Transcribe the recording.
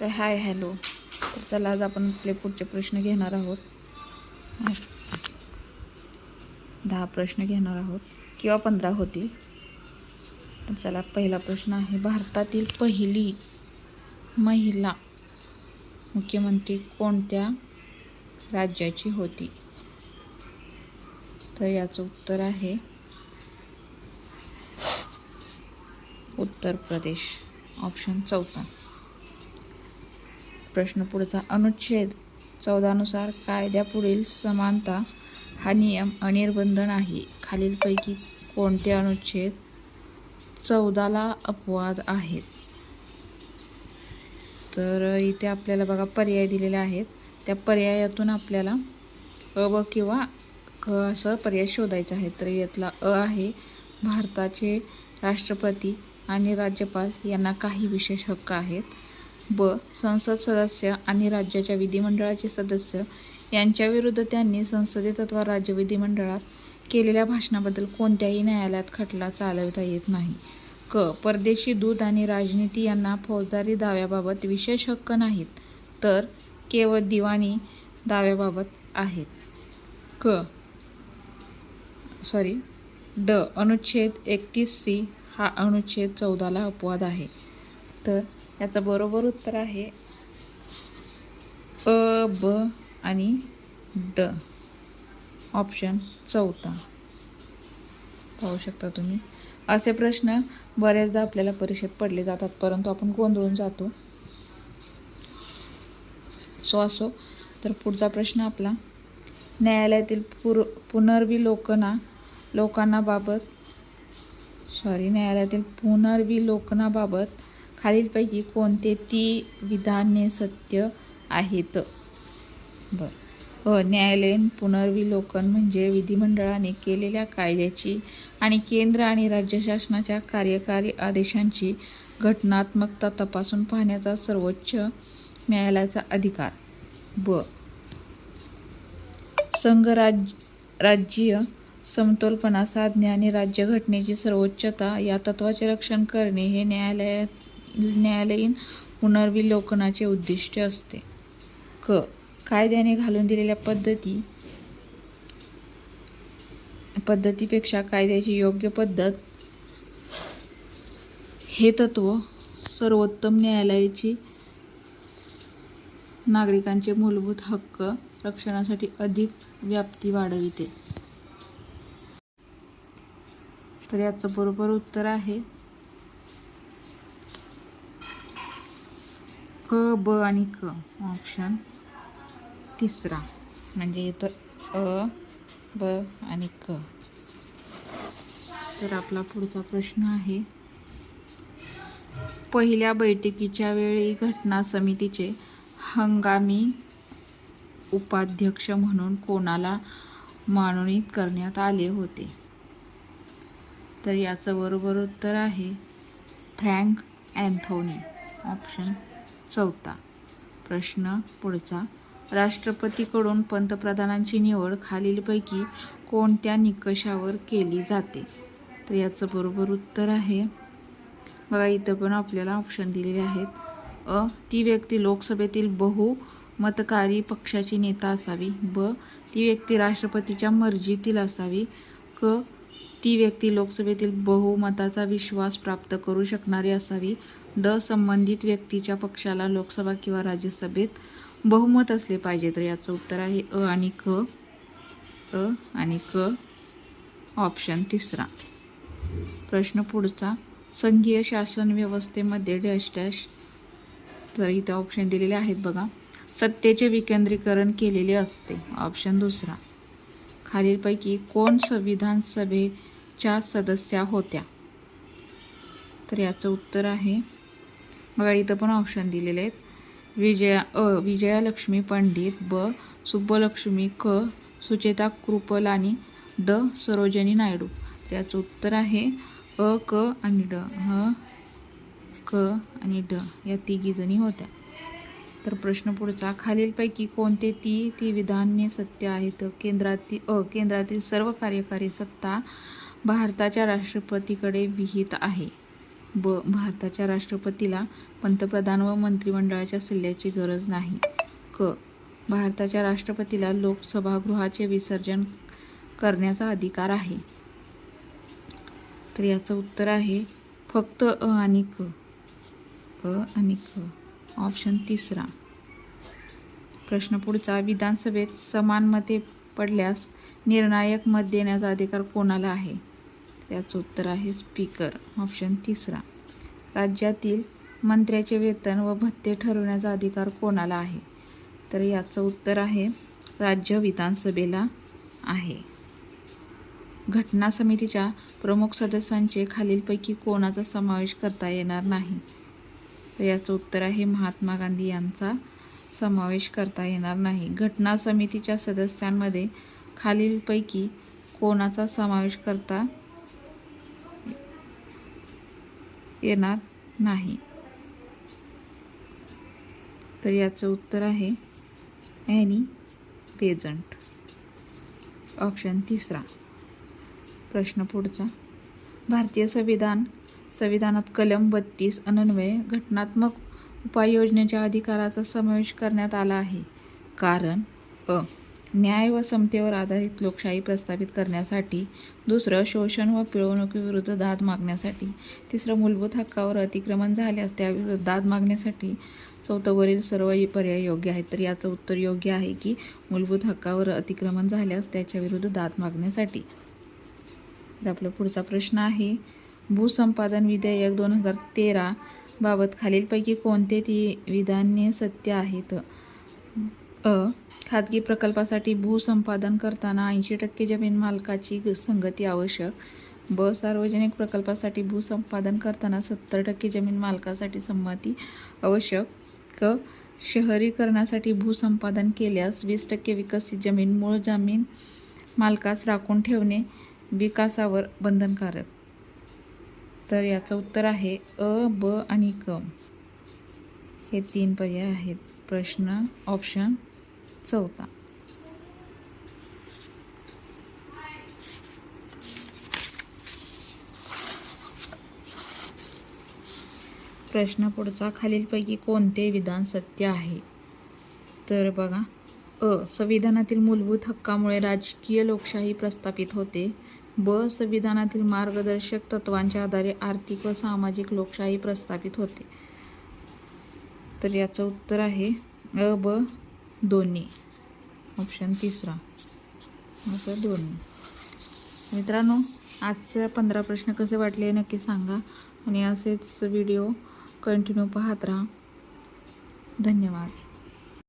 तर hi hello. तर चला आज आपण आपले पुढचे प्रश्न घेणार आहोत. दहा प्रश्न घेणार आहोत. किंवा पंधरा होतील. तर चला पहिला प्रश्न आहे भारतातील पहिली महिला मुख्यमंत्री कोणत्या राज्याची होती? तर याचं उत्तर आहे उत्तर प्रदेश. ऑप्शन चौथा. प्रश्न पुढचा. अनुच्छेद चौदानुसार कायद्यापुढील समानता हा नियम अनिर्बंध आहे खालीलपैकी कोणते अनुच्छेद चौदाला अपवाद आहेत? तर इथे आपल्याला बघा पर्याय दिलेले आहेत. त्या पर्यायातून आपल्याला अ व किंवा क असं पर्याय शोधायचा आहे तर यातला अ आहे भारताचे राष्ट्रपती आणि राज्यपाल यांना काही विशेष हक्क आहेत. ब संसद सदस्य आणि राज्याच्या विधिमंडळाचे सदस्य. यांच्याविरुद्ध त्यांनी संसदेत अथवा राज्य विधिमंडळात केलेल्या भाषणाबद्दल कोणत्याही न्यायालयात खटला चालवता येत नाही. क परदेशी दूत आणि राजनीती यांना फौजदारी दाव्याबाबत विशेष हक्क नाहीत तर केवळ दिवाणी दाव्याबाबत आहेत. क सॉरी ड अनुच्छेद एकतीस सी हा अनुच्छेद चौदाला अपवाद आहे. तर याचं बरोबर उत्तर आहे अ ब आणि ड. ऑप्शन चौथा. पाहू शकता तुम्ही. असे प्रश्न बऱ्याचदा आपल्याला परीक्षेत पडले जातात परंतु आपण गोंधळून जातो. सो असो. तर पुढचा प्रश्न आपला. न्यायालयातील पुर पुनर्विलोकना लोकांनाबाबत सॉरी न्यायालयातील पुनर्विलोकनाबाबत खालीलपैकी कोणते ती विधाने सत्य आहेत? बरं. अ न्यायालयीन पुनर्विलोकन म्हणजे विधिमंडळाने केलेल्या कायद्याची आणि केंद्र आणि राज्य शासनाच्या कार्यकारी आदेशांची घटनात्मकता तपासून पाहण्याचा सर्वोच्च न्यायालयाचा अधिकार. ब. संघराज राज्य समतोलपणा साधणे आणि राज्यघटनेची सर्वोच्चता या तत्वाचे रक्षण करणे हे न्यायालयात न्यायालयीन पुनर्विलोकनाचे उद्दिष्ट असते. क. कायद्याने घालून दिलेल्या पद्धती पद्धतीपेक्षा कायद्याची योग्य पद्धत हे तत्व सर्वोत्तम न्यायालयाची नागरिकांचे मूलभूत हक्क रक्षणासाठी अधिक व्याप्ती वाढविते. तर याचं बरोबर उत्तर आहे क ब आणि क. ऑप्शन तिसरा. म्हणजे इथं अ ब आणि क. तर आपला पुढचा प्रश्न आहे. पहिल्या बैठकीच्या वेळी घटना समितीचे हंगामी उपाध्यक्ष म्हणून कोणाला मनोनीत करण्यात आले होते? तर याचं बरोबर उत्तर आहे फ्रँक अँथोनी. ऑप्शन चौथा प्रश्न पुढचा. राष्ट्रपतीकडून पंतप्रधानांची निवड खालीलपैकी कोणत्या निकषावर केली जाते? तर याचं बरोबर उत्तर आहे. बघा इथं पण आपल्याला ऑप्शन दिलेले आहेत. अ ती व्यक्ती लोकसभेतील बहुमतकारी पक्षाची नेता असावी. ब ती व्यक्ती राष्ट्रपतीच्या मर्जीतील असावी. क ती व्यक्ती लोकसभेतील बहुमताचा विश्वास प्राप्त करू शकणारी असावी. ड संबंधित व्यक्तीच्या पक्षाला लोकसभा किंवा राज्यसभेत बहुमत असले पाहिजे. तर याचं उत्तर आहे अ आणि क अ आणि क. ऑप्शन तिसरा. प्रश्न पुढचा. संघीय शासन व्यवस्थेमध्ये डॅश डॅश. तर इथं ऑप्शन दिलेले आहेत बघा. सत्तेचे विकेंद्रीकरण केलेले असते. ऑप्शन दुसरा. खालीलपैकी कोण संविधान सभेच्या सदस्या होत्या? तर याचं उत्तर आहे बघा इथं पण ऑप्शन दिलेले आहेत. विजया अ विजयालक्ष्मी पंडित ब सुब्बलक्ष्मी क सुचेता कृपल आणि ड सरोजनी नायडू. त्याचं उत्तर आहे अ क आणि ड. ह क आणि ड या तिघीजणी होत्या. तर प्रश्न पुढचा खालीलपैकी कोणते ती ती विधान्य सत्य आहेत केंद्रातील अ केंद्रातील सर्व कार्यकारी सत्ता भारताच्या राष्ट्रपतीकडे विहित आहे. ब भारताच्या राष्ट्रपतीला पंतप्रधान व मंत्रिमंडळाच्या सल्ल्याची गरज नाही. क भारताच्या राष्ट्रपतीला लोकसभागृहाचे विसर्जन करण्याचा अधिकार आहे. तर याचं उत्तर आहे फक्त अ आणि क. क आणि क. ऑप्शन तिसरा. प्रश्न पुढचा. विधानसभेत समान मते पडल्यास निर्णायक मत देण्याचा अधिकार कोणाला आहे? याचं उत्तर आहे स्पीकर ऑप्शन तिसरा. राज्यातील मंत्र्याचे वेतन व भत्ते ठरवण्याचा अधिकार कोणाला आहे? तर याचं उत्तर आहे राज्य विधानसभेला आहे. घटना समितीच्या प्रमुख सदस्यांचे खालीलपैकी कोणाचा समावेश करता येणार नाही? तर याचं उत्तर आहे महात्मा गांधी यांचा समावेश करता येणार नाही. घटना समितीच्या सदस्यांमध्ये खालीलपैकी कोणाचा समावेश करता येणार नाही. तर याचं उत्तर आहे ॲनी पेजंट. ऑप्शन तिसरा. प्रश्न पुढचा. भारतीय संविधान संविधानात कलम बत्तीस अनन्वय घटनात्मक उपाययोजनेच्या अधिकाराचा समावेश करण्यात आला आहे. कारण अ. न्याय व समतेवर आधारित लोकशाही प्रस्थापित करण्यासाठी दुसरं शोषण व पिळवणुकीविरुद्ध दाद मागण्यासाठी तिसरं मूलभूत हक्कावर अतिक्रमण झाल्यास त्याविरुद्ध दाद मागण्यासाठी चौथं वरील सर्व पर्याय योग्य आहेत. तर याचं उत्तर योग्य आहे की मूलभूत हक्कावर अतिक्रमण झाल्यास त्याच्याविरुद्ध दाद मागण्यासाठी. तर आपला पुढचा प्रश्न आहे भूसंपादन विधेयक दोन हजार तेरा बाबत खालीलपैकी कोणते ती विधाने सत्य आहेत? अ खाजगी प्रकल्पासाठी भूसंपादन करताना ऐंशी टक्के जमीन मालकाची ग- संगती आवश्यक. ब सार्वजनिक प्रकल्पासाठी भूसंपादन करताना सत्तर टक्के जमीन मालकासाठी संमती आवश्यक. क शहरीकरणासाठी भूसंपादन केल्यास वीस टक्के विकसित जमीन मूळ जमीन मालकास राखून ठेवणे विकासावर बंधनकारक. तर याचं उत्तर आहे अ ब आणि क. हे तीन पर्याय आहेत. प्रश्न ऑप्शन चौथा. प्रश्न पुढचा. खालीलपैकी कोणते विधान सत्य आहे? तर बघा अ. संविधानातील मूलभूत हक्कामुळे राजकीय लोकशाही प्रस्थापित होते. ब. संविधानातील मार्गदर्शक तत्वांच्या आधारे आर्थिक व सामाजिक लोकशाही प्रस्थापित होते. तर याचं उत्तर आहे अ. ब. दोन्ही. ऑप्शन तिसरा. असं दोन्ही. मित्रांनो आजच्या पंधरा प्रश्न कसे वाटले नक्की सांगा आणि असेच व्हिडिओ कंटिन्यू पाहत राहा. धन्यवाद.